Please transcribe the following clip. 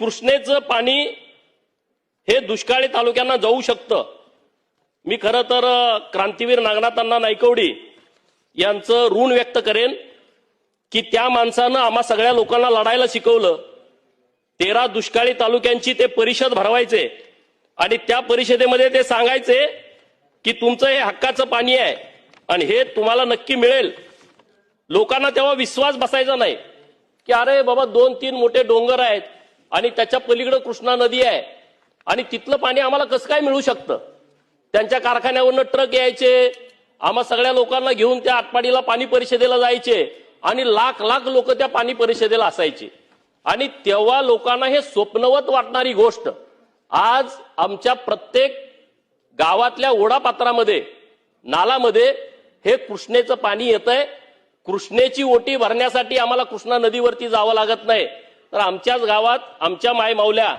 कृष्णेचं पाणी हे दुष्काळी तालुक्यांना जाऊ शकतं. मी खरं तर क्रांतीवीर नागनाथांना नायकवडी यांचं ऋण व्यक्त करेन की त्या माणसानं आम्हा सगळ्या लोकांना लढायला शिकवलं. तेरा दुष्काळी तालुक्यांची ते परिषद भरवायचे आणि त्या परिषदेमध्ये ते सांगायचे की तुमचं हे हक्काचं पाणी आहे आणि हे तुम्हाला नक्की मिळेल. लोकांना तेव्हा विश्वास बसायचा नाही की अरे बाबा दोन तीन मोठे डोंगर आहेत आणि त्याच्या पलीकडे कृष्णा नदी आहे. आणि तिथलं पाणी आम्हाला कसं काय मिळू शकतं? त्यांच्या कारखान्यावरनं ट्रक यायचे. आम्हा सगळ्या लोकांना घेऊन त्या आटपाडीला पाणी परिषदेला जायचे. आणि लाख लाख लोक त्या पाणी परिषदेला असायचे. आणि तेव्हा लोकांना हे स्वप्नवत वाटणारी गोष्ट आज आमच्या प्रत्येक गावातल्या ओढापात्रामध्ये नालामध्ये हे कृष्णेचं पाणी येत आहे कृष्णेची ओटी भरण्यासाठी आम्हाला कृष्णा नदीवरती जावं लागत नाही. तर आमच्याच गावात आमच्या मायमावल्या